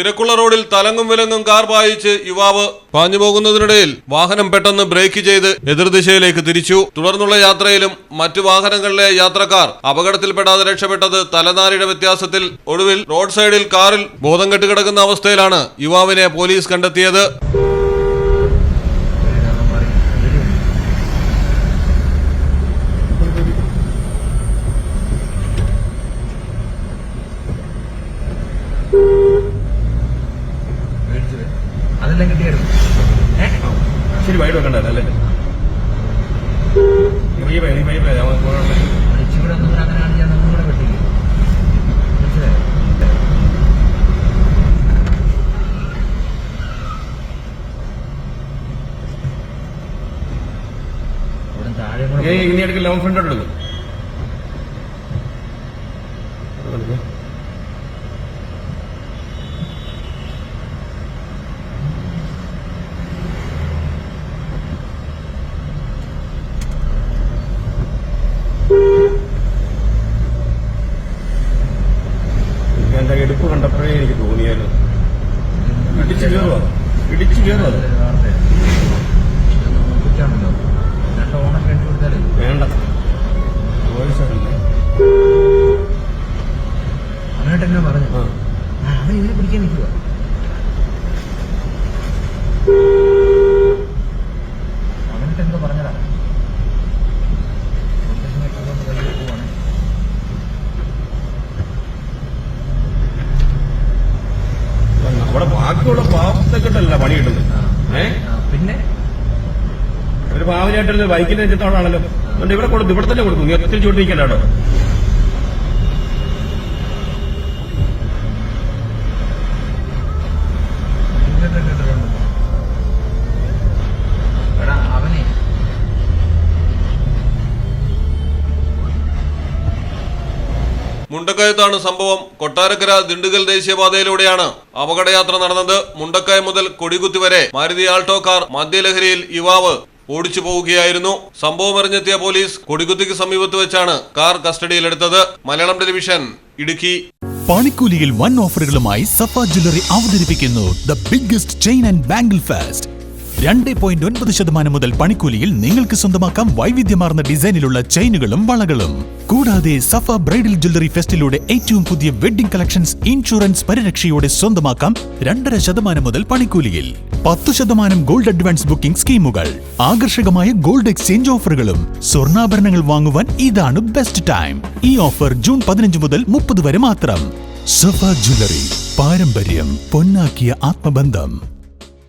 തിരക്കുള്ള റോഡിൽ തലങ്ങും വിലങ്ങും കാർ പായിച്ച് യുവാവ് പാഞ്ഞു പോകുന്നതിനിടയിൽ വാഹനം പെട്ടെന്ന് ബ്രേക്ക് ചെയ്ത് എതിർദിശയിലേക്ക് തിരിച്ചു. തുടർന്നുള്ള യാത്രയിലും മറ്റു വാഹനങ്ങളിലെ യാത്രക്കാർ അപകടത്തിൽപ്പെടാതെ രക്ഷപ്പെട്ടത് തലനാരിയുടെ വ്യത്യാസത്തിൽ ഒടുവിൽ റോഡ് സൈഡിൽ കാറിൽ ബോധം കെട്ടുകിടക്കുന്ന അവസ്ഥയിലാണ് യുവാവിനെ പോലീസ് കണ്ടെത്തിയത് മേടിച്ചു വരും. അതെല്ലാം കിട്ടിയായിരുന്നു? ശരി വൈഡ് വെക്കണ്ടല്ലോ അല്ലേ? ഒന്നും ഒന്നും കൂടെ മനസ്സിലായോ? ഇവിടെ താഴെ കൂടെ ഇനി എടുക്കില്ല ലോങ് ഫ്രണ്ട് എടുക്കും. എന്റെ എടുപ്പ് കണ്ടപ്പോഴേ എനിക്ക് തോന്നിയാലും ഇടിച്ചു കയറുവാ? ഇടിച്ചു കൊടുത്താലേ വേണ്ട. പറഞ്ഞു? അവൻ ഇതിനെ പിടിക്കാൻ നിൽക്കുക ബാക്കിയുള്ള പാവത്തൊക്കെട്ടല്ല പണി കിട്ടുന്നത് ഏ? പിന്നെ? ഒരു പാവനായിട്ടല്ലേ ബൈക്കിന്റെ അതുകൊണ്ട് ഇവിടെ കൊടുത്തു ഇവിടെ തന്നെ കൊടുത്തു നീ മുണ്ടക്കയത്താണ് സംഭവം. കൊട്ടാരക്കര ദിണ്ടുകൽ ദേശീയപാതയിലൂടെയാണ് അപകടയാത്ര നടന്നത്. മുണ്ടക്കയം മുതൽ കൊടികുത്തി വരെ മാരുതി ആൾട്ടോ കാർ മദ്യലഹരിയിൽ യുവാവ് ഓടിച്ചു പോവുകയായിരുന്നു. സംഭവം അറിഞ്ഞെത്തിയ പോലീസ് കൊടികുത്തിക്ക് സമീപത്ത് വെച്ചാണ് കാർ കസ്റ്റഡിയിലെടുത്തത്. മലയാളം ടെലിവിഷൻ ഇടുക്കി. പണിക്കൂലിയിൽ വൻ ഓഫറുകളുമായി സഫ ജ്വല്ലറി അവതരിപ്പിക്കുന്നു the biggest chain and bangle fest. രണ്ട് പോയിന്റ് ഒൻപത് ശതമാനം മുതൽ പണിക്കൂലിയിൽ നിങ്ങൾക്ക് സ്വന്തമാക്കാം വൈവിധ്യമാർന്ന ഡിസൈനിലുള്ള ചെയിനുകളും വളകളും. കൂടാതെ സഫ ബ്രൈഡൽ ജ്വല്ലറി ഫെസ്റ്റിലൂടെ ഏറ്റവും പുതിയ വെഡിംഗ് കളക്ഷൻസ് ഇൻഷുറൻസ് പരിരക്ഷയോടെ സ്വന്തമാക്കാം രണ്ടര ശതമാനം മുതൽ പണിക്കൂലിയിൽ. പത്ത് ശതമാനം ഗോൾഡ് അഡ്വാൻസ് ബുക്കിംഗ് സ്കീമുകൾ. ആകർഷകമായ ഗോൾഡ് എക്സ്ചേഞ്ച് ഓഫറുകളും സ്വർണാഭരണങ്ങൾ വാങ്ങുവാൻ ഇതാണ് ബെസ്റ്റ് ടൈം. ഈ ഓഫർ ജൂൺ പതിനഞ്ച് മുതൽ മുപ്പത് വരെ മാത്രം. സഫ ജ്വല്ലറി പാരമ്പര്യം പൊന്നാക്കിയ ആത്മബന്ധം.